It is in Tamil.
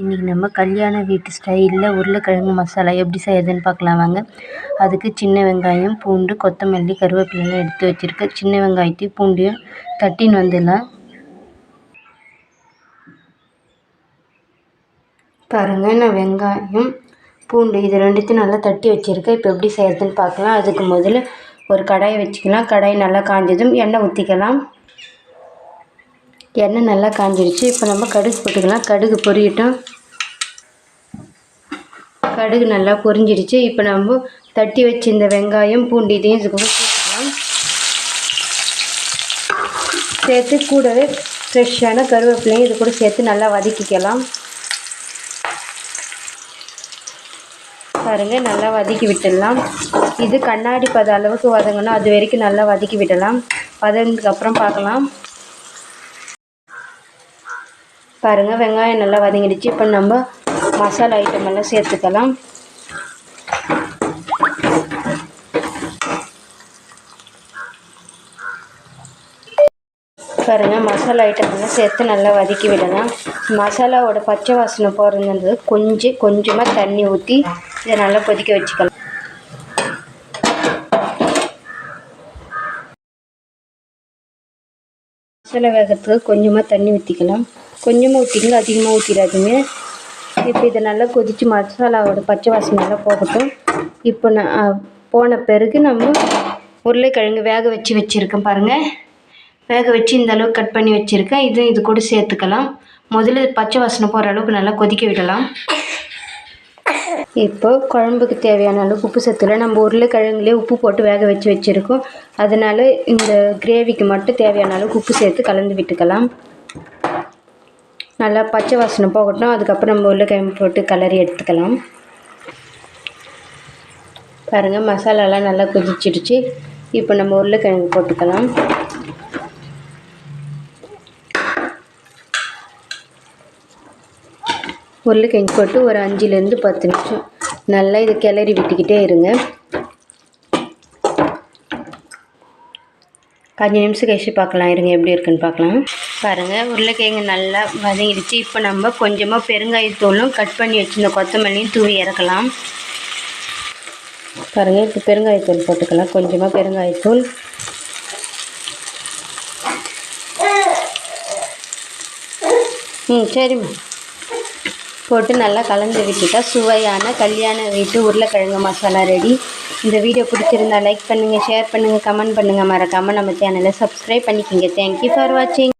இன்றைக்கி நம்ம கல்யாண வீட்டு ஸ்டைலில் உருளைக்கிழங்கு மசாலா எப்படி செய்யறதுன்னு பார்க்கலாம் வாங்க. அதுக்கு சின்ன வெங்காயம் பூண்டு கொத்தமல்லி கருவேப்பிலைலாம் எடுத்து வச்சுருக்கேன் சின்ன வெங்காயத்தையும் பூண்டையும் தட்டின்னு வந்துடலாம். பாருங்கள் நான் வெங்காயம் பூண்டு இது ரெண்டுத்தையும் நல்லா தட்டி வச்சுருக்கேன். இப்போ எப்படி செய்யறதுன்னு பார்க்கலாம். அதுக்கு முதல்ல ஒரு கடாயை வச்சுக்கலாம். கடாய் நல்லா காஞ்சதும் எண்ணெய் ஊற்றிக்கலாம் எண்ணெய் நல்லா காஞ்சிடுச்சு இப்போ நம்ம கடுகு போட்டுக்கலாம். கடுகு பொரியட்டும். கடுகு நல்லா பொறிஞ்சிருச்சு இப்போ நம்ம தட்டி வச்சிருந்த வெங்காயம் பூண்டு இதையும் இது கூட சேர்த்துக்கலாம். சேர்த்து கூடவே ஃப்ரெஷ்ஷான கருவேப்பிலையும் இது கூட சேர்த்து நல்லா வதக்கிக்கலாம். பாருங்கள் நல்லா வதக்கி விட்டுடலாம். இது கண்ணாடி பத அளவுக்கு வதங்கணும். அது வரைக்கும் நல்லா வதக்கி விடலாம். வதங்கினதுக்கப்புறம் பார்க்கலாம். பாருங்கள் வெங்காயம் நல்லா வதங்கிடுச்சு. இப்போ நம்ம மசாலா ஐட்டம் எல்லாம் சேர்த்துக்கலாம். பாருங்கள் மசாலா ஐட்டம்லாம் சேர்த்து நல்லா வதக்கி விடலாம். மசாலாவோட பச்சை வாசனை போகிறதுன்றது கொஞ்சம் கொஞ்சமாக தண்ணி ஊற்றி இதை நல்லா கொதிக்க வச்சுக்கலாம். மசாலா வேகிறதுக்கு கொஞ்சமாக தண்ணி ஊற்றிக்கலாம் கொஞ்சமாக ஊற்றிக்கங்க அதிகமாக ஊற்றிடாதீங்க இப்போ இதை நல்லா கொதித்து மசாலாவோட பச்சை வாசனைலாம் போகட்டும். இப்போ நான் போன பிறகு நம்ம உருளைக்கிழங்கு வேக வச்சு வச்சுருக்கேன் பாருங்கள் வேக வச்சு இந்த அளவுக்கு கட் பண்ணி வச்சுருக்கேன். இதுவும் இது கூட சேர்த்துக்கலாம். முதல்ல பச்சை வாசனை போகிற அளவுக்கு நல்லா கொதிக்க விடலாம். இப்போ குழம்புக்கு தேவையான அளவுக்கு உப்பு சத்தில் நம்ம உருளைக்கிழங்குலேயே உப்பு போட்டு வேக வச்சு வச்சுருக்கோம். அதனால் இந்த கிரேவிக்கு மட்டும் தேவையான அளவுக்கு உப்பு சேர்த்து கலந்து விட்டுக்கலாம். நல்லா பச்சை வாசனை போகட்டும். அதுக்கப்புறம் நம்ம உருளைக்கிழங்கு போட்டு கலரி எடுத்துக்கலாம். பாருங்கள் மசாலாலாம் நல்லா கொதிச்சிடுச்சு. இப்போ நம்ம உருளைக்கிழங்கு போட்டுக்கலாம். உருளைக்கிழங்கு போட்டு ஒரு அஞ்சுலேருந்து பத்து நிமிஷம். நல்லா இதை கிளறி விட்டுக்கிட்டே இருங்க. அஞ்சு நிமிஷம் கழிச்சு பார்க்கலாம். இருங்க எப்படி இருக்குன்னு பார்க்கலாம். பாருங்கள் உருளைக்கிழங்கு நல்லா வதங்கிடுச்சு. இப்போ நம்ம கொஞ்சமாக பெருங்காயத்தூளும் கட் பண்ணி வச்சுருந்த கொத்தமல்லியும் தூவி இறக்கலாம். பாருங்கள் இப்போ பெருங்காயத்தூள் போட்டுக்கலாம். கொஞ்சமாக பெருங்காயத்தூள் ம் சரிம்மா. போட்டு நல்லா கலந்து விட்டுட்டா சுவையான கல்யாண வீட்டு உருளைக்கிழங்கு மசாலா ரெடி இந்த வீடியோ பிடிச்சிருந்தா லைக் பண்ணுங்கள் ஷேர் பண்ணுங்கள் கமெண்ட் பண்ணுங்கள் மறக்காமல் நம்ம சேனலை சப்ஸ்கிரைப் பண்ணிக்கிங்க. தேங்க்யூ ஃபார் வாட்சிங்